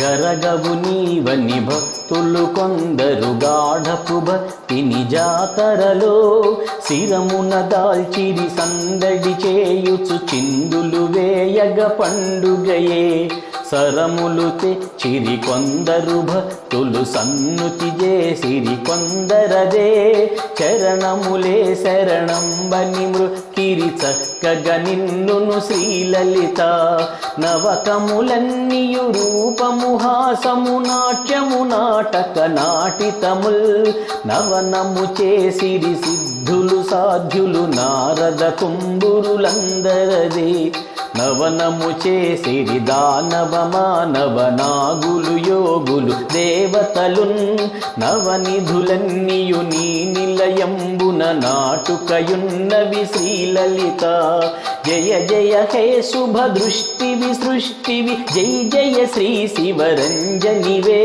గరగవు నీవని భక్తులు కొందరు గాఢపు భక్తిని జాతరలో శిరమున దాల్చిరి సందడి చేయుచు చిందులు వేయగ పండుగయే. సరములు తెచ్చిరి కొందరు భక్తులు సన్నుతి చేసిరి కొందరదే. చరణములే శరణంబని మృకిరి చక్కగ నిన్నును శ్రీలలిత. నవకములన్నీయు రూపము హాసము నాట్యము నాటక నాటితముల్. నవనము చేసిరి సిద్ధులు సాధ్యులు నారద కుంబురులందరదే నవనము చేసిరి దానవ మానవ నాగులు యోగులు దేవతలున్ నవనిధులన్నీయు నీ నిలయంబు నిలయంబున నాటుకయున్నవి శ్రీలలిత. జయ జయ హే శుభ దృష్టివి సృష్టివి జై జయ శ్రీ శివరంజనివే.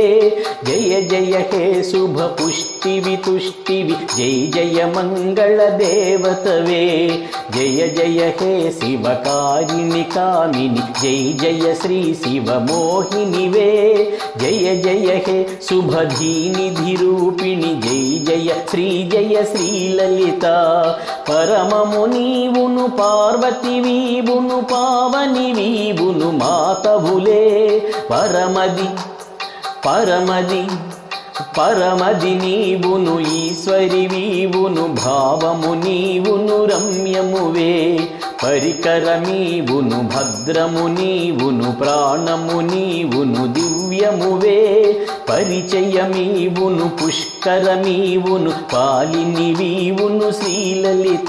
జయ జయ హే శుభ పుష్టివి తుష్టివి జై జయ మంగళ దేవతవే. జయ జయ హే శివకారిణి కామిని జై జయ శ్రీ శివమోహినివే. జయ జయ హే శుభధీనిధి రూపిణి జై జయ శ్రీ జయ శ్రీల లలిత పరమము నీవును పార్వతి వీవును పావని వీవును మాతవులే. పరమది పరమది పరమది నీవును ఈశ్వరి వీవును భావము నీవును రమ్యమువే. పరికరమీవును భద్రము నీవును ప్రాణము నీవును దివ్యమువే. పరిచయమీవును పుష్కరమీవును పాలిని వీవును శ్రీలలిత.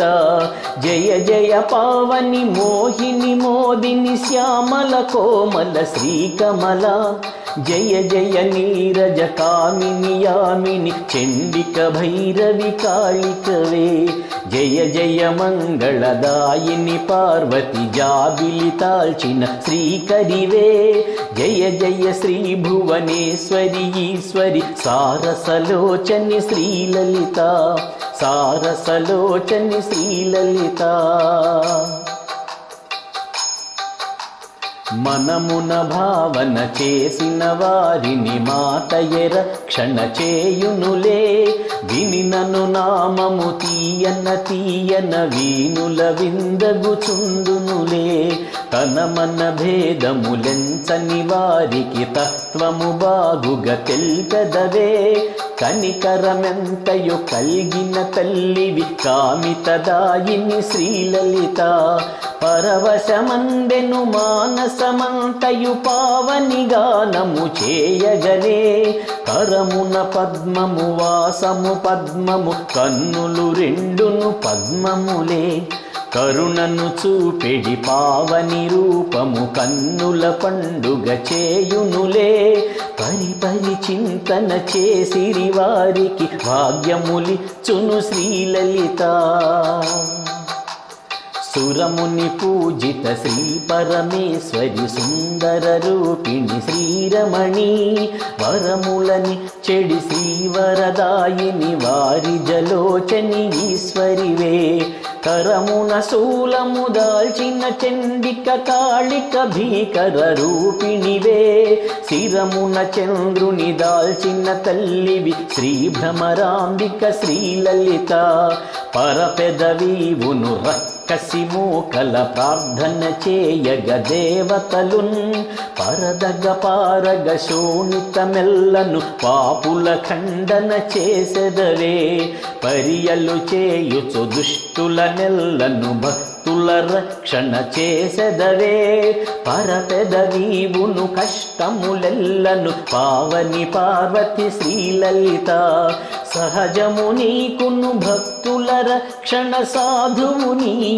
జయ జయ పావని మోహిని మోదిని శ్యామల కోమల శ్రీకమల. జయ జయ నీరజ కామిని యామిని చండిక భైరవి కాళికవే. జయ జయ మంగళదాయిని పార్వతి జాబిలి తాల్చిన శ్రీకరివే. జయ జయ శ్రీ భువనేశ్వరి ఈశ్వరి సారసలోచని శ్రీలలిత సారసలోచని శ్రీలలిత. మనమున భావన చేసిన వారిని మాతయ రక్షణ చేయునులే. వినినను నామము తీయన తీయన వీనుల విందగుచుందునులే తన మన భేదములెంచని వారికి తత్వము బాగుగా తెల్పెదవే కనికరమెంతయో కలిగిన తల్లివి కామితదాయిని శ్రీలలిత. పరవశమందెను మానసమంతయు పావని గానము చేయగనే. కరమున పద్మము వాసము పద్మము కన్నులు రెండును పద్మములే. కరుణను చూపెడి పావని రూపము కన్నుల పండుగ చేయునులే. పరి పరి చింతన చేసిరి వారికి భాగ్యములి చును శ్రీలలిత. సురముని పూజిత శ్రీ పరమేశ్వరి సుందర రూపిణి శ్రీరమణి. వరములని చెడి శ్రీవరదాయిని వారి జలోచని ఈశ్వరివే. కరమున శూలము దాల్చిన చండిక కాళిక భీకర రూపిణివే. శిరమున చంద్రుని దాల్చిన తల్లివి శ్రీ భ్రమరాంబిక శ్రీలలిత. పరపెదవీవును రక్కసి మూకల ప్రార్థన చేయగ దేవతలున్ పరదగ పారగ శోణితమెల్లను పాపుల ఖండన చేసెదవే పరియలు చేయుచు దుష్టుల నెల్లను భక్తుల రక్షణ చేసెదవే పరపెదవీవును కష్టములెల్లను పావని పార్వతి శ్రీలలిత సహజము నీకును భక్తు రక్షణ సాధువు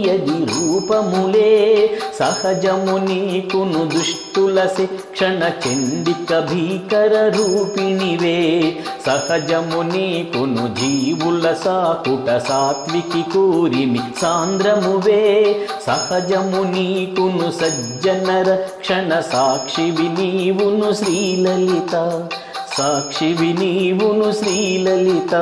యది రూపములే. సహజము నీకును దుష్టుల శిక్షణ చండిక భీకర రూపిణివే. సహజము నీకును జీవుల సాకుట సాత్వికి కూరిమి సాంద్రమువే. సహజము నీకును సజ్జన రక్షణ సాక్షివి నీవును శ్రీలలిత. సాక్షివి నీవును శ్రీలలిత.